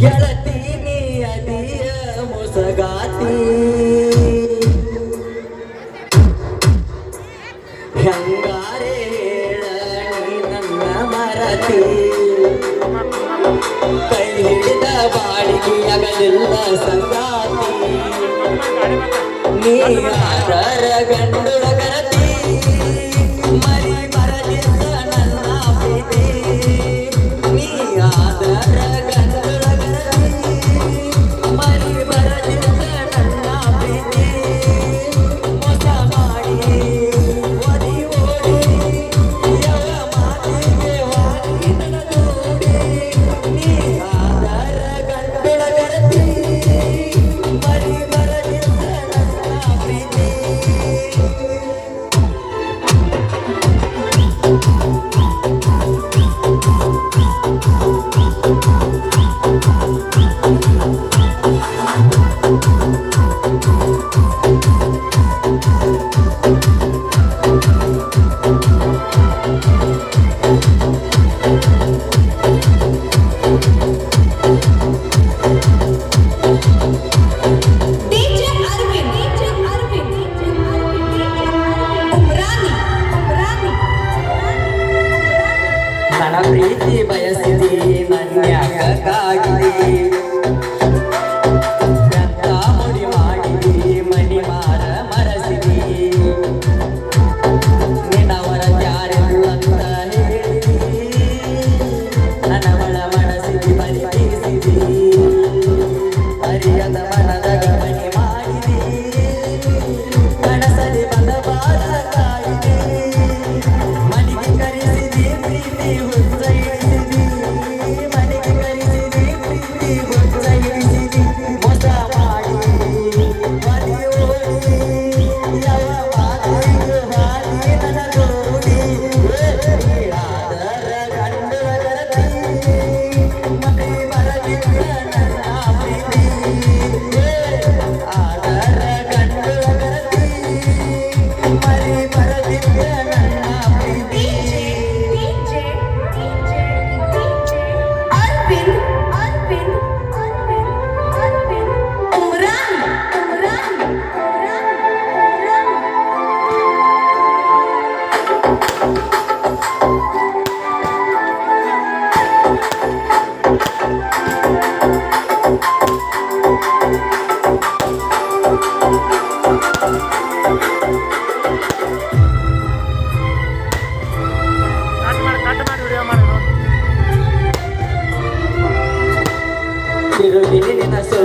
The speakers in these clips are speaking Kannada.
ಗೆಳತಿ ನೀಯದಿಯ ಮುಸಗಾತಿ. ಹೆಂಗಾರೆ ನೀ ನನ್ನ ಮರತಿ. ಕೈ ಹಿಡಿದ ಬಾಳಿಗೆ ಅಗಲಿಲ್ಲ ಸಂಗಾತಿ. ನೀ ಯಾರ ಗಂಡುಳ ನನ್ನ ಪ್ರೀತಿ ಬಯಸಿದೆ ನನ್ನ ಯಾಕಾಗಿದೆ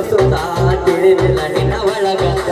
ಸುತ್ತಾಡಿರಲಿಲ್ಲ ನಿನ್ನ ಒಳಗತ್ತ